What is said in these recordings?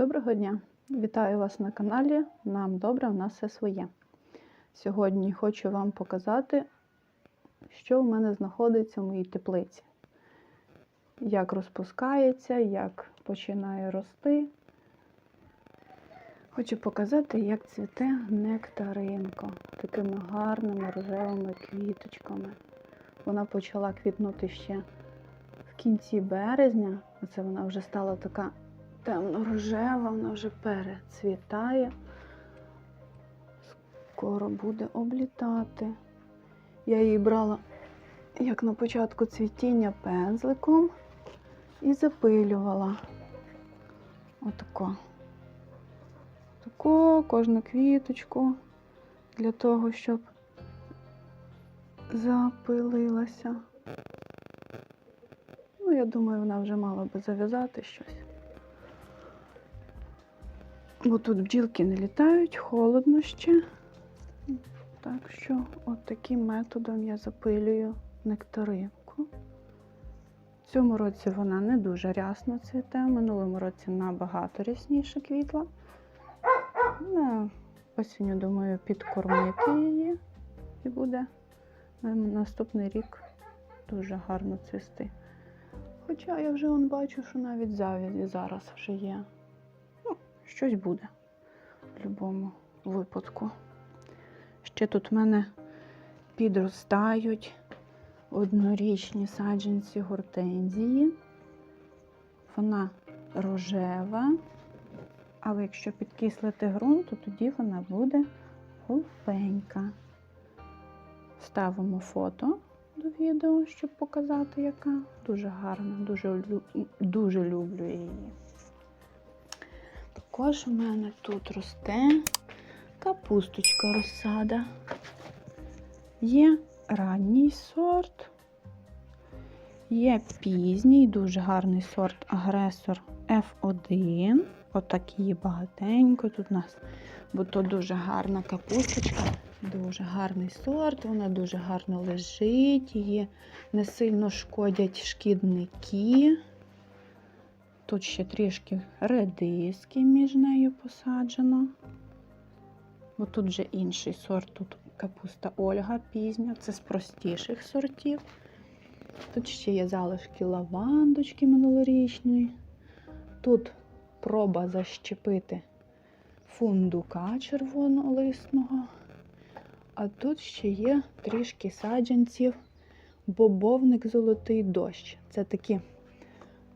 Доброго дня! Вітаю вас на каналі Нам добре, в нас все своє. Сьогодні хочу вам показати, що в мене знаходиться в моїй теплиці. Як розпускається, як починає рости. Хочу показати, як цвіте нектаринко такими гарними рожевими квіточками. Вона почала квітнути ще в кінці березня. Оце вона вже стала така темно-рожева, вона вже перецвітає. Скоро буде облітати. Я її брала, як на початку цвітіння, пензликом і запилювала. Отако. Тако, кожну квіточку для того, щоб запилилася. Ну, я думаю, вона вже мала би зав'язати щось. Бо тут бджілки не літають, холодно ще. Так що от таким методом я запилюю нектаринку. В цьому році вона не дуже рясно цвіте, минулому році набагато рясніше квітла. На осінню, думаю, підкормити її і буде на наступний рік дуже гарно цвісти. Хоча я вже он бачу, що навіть завязі зараз вже є. Щось буде в будь-якому випадку. Ще тут в мене підростають однорічні саджанці гортензії. Вона рожева, але якщо підкислити ґрунт, то тоді вона буде голубенька. Ставимо фото до відео, щоб показати, яка. Дуже гарна, дуже, дуже люблю її. Також в мене тут росте капусточка розсада. Є ранній сорт, є пізній, дуже гарний сорт агресор F1. Отак її багатенько тут у нас, бо то дуже гарна капусточка, дуже гарний сорт, вона дуже гарно лежить, її не сильно шкодять шкідники. Тут ще трішки редиски між нею посаджено. Бо тут вже інший сорт, тут капуста Ольга пізня, це з простіших сортів. Тут ще є залишки лавандочки минулорічної. Тут проба защепити фундука червонолисного. А тут ще є трішки саджанців бобовник золотий дощ. Це такі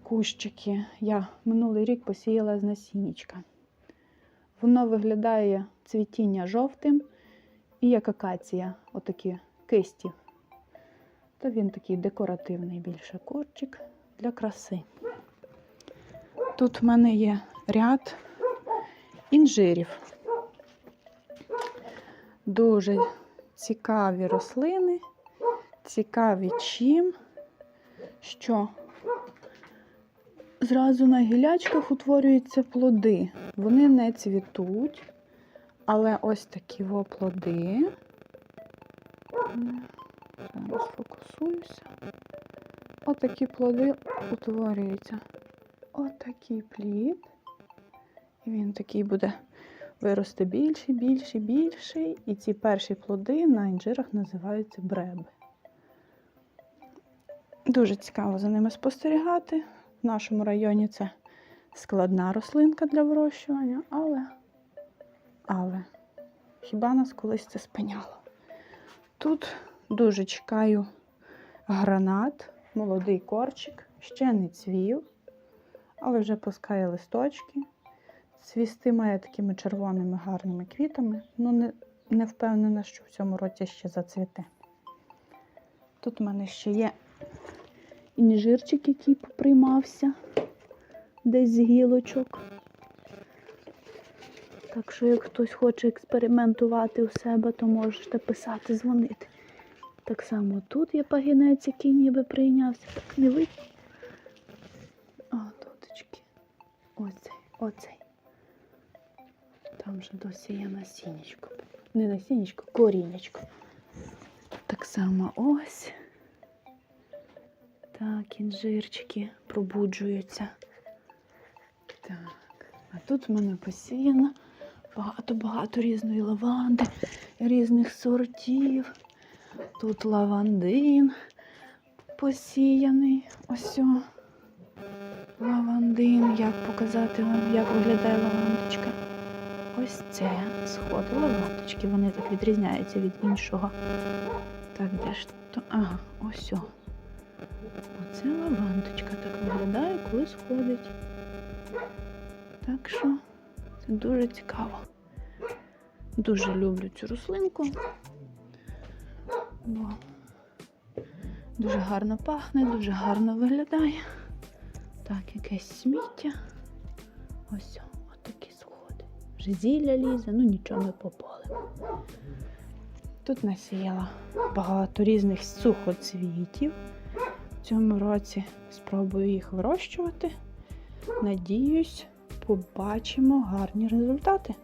кущики. Я минулий рік посіяла з насіннячка. Воно виглядає цвітіння жовтим і як акація, отакі кисті. То він такий декоративний більше курчик для краси. Тут в мене є ряд інжирів. Дуже цікаві рослини, цікаві чим, що зразу на гілячках утворюються плоди. Вони не цвітуть, але ось такі плоди. Зараз фокусуюся. Отакі плоди утворюються. Отакий плід. І він такий буде вирости більший, більший, більший. І ці перші плоди на інжирах називаються бреби. Дуже цікаво за ними спостерігати. В нашому районі це складна рослинка для вирощування, але, але хіба нас колись це спиняло? Тут дуже чекаю гранат, молодий корчик, ще не цвів, але вже пускає листочки. Цвісти має такими червоними гарними квітами, ну не, не впевнена, що в цьому році ще зацвіте. Тут у мене ще є інжирчик, який поприймався десь з гілочок. Так що, як хтось хоче експериментувати у себе, то можете писати, дзвонити. Так само тут є пагінець, який ніби прийнявся. Так не видно. А, туточки. Оцей, оцей. Там же досі є насіннячко. Не насіннячко, корінечко. Так само ось. Так, інжирчики пробуджуються. Так, А тут в мене посіяно багато-багато різної лаванди, різних сортів. Тут лавандин посіяний. Ось. Лавандин. Як показати вам, як виглядає лавандочка? Ось це сходи лавандочки. Вони так відрізняються від іншого. Так, де ж то? Ага, ось о. Оце лавандочка так виглядає, коли сходить. Так що це дуже цікаво. Дуже люблю цю рослинку. Бо дуже гарно пахне, дуже гарно виглядає. Так, якесь сміття. Ось отакі сходи. Вже зілля лізе, ну нічого не попалимо. Тут насіяла багато різних сухоцвітів. В цьому році спробую їх вирощувати. Надіюсь, побачимо гарні результати.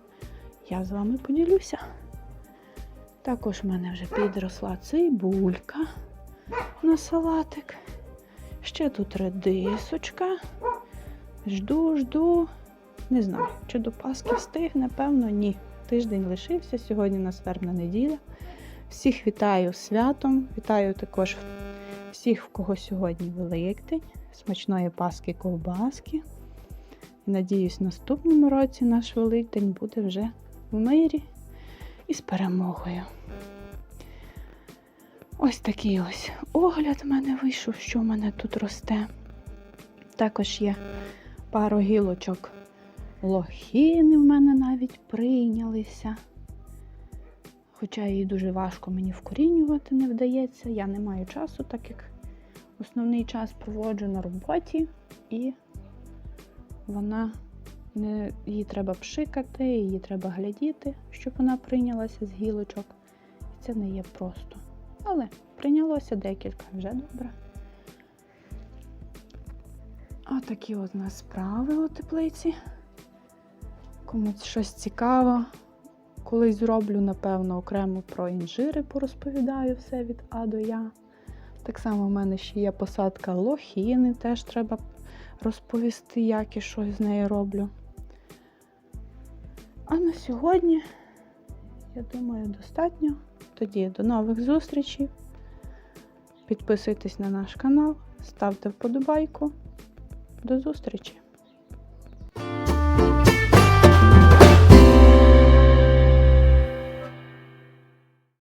Я з вами поділюся. Також в мене вже підросла цибулька на салатик. Ще тут редисочка. Жду, жду. Не знаю, чи до Пасхи встигне, певно, ні. Тиждень лишився, сьогодні у нас вербна неділя. Всіх вітаю святом. Вітаю також всіх, в кого сьогодні Великдень, смачної Пасхи ковбаски. Надіюсь, в наступному році наш Великдень буде вже в мирі і з перемогою. Ось такий ось огляд в мене вийшов, що в мене тут росте. Також є пару гілочок лохини в мене навіть прийнялися. Хоча її дуже важко мені вкорінювати не вдається. Я не маю часу, так як основний час проводжу на роботі, і вона не, її треба пшикати, її треба глядіти, щоб вона прийнялася з гілочок. І це не є просто. Але прийнялося декілька вже добре. Отакі от нас справи у теплиці. Комусь щось цікаво. Колись зроблю, напевно, окремо про інжири, порозповідаю все від А до Я. Так само в мене ще є посадка лохіни, теж треба розповісти, як і що з нею роблю. А на сьогодні, я думаю, достатньо. Тоді до нових зустрічей. Підписуйтесь на наш канал, ставте вподобайку. До зустрічі!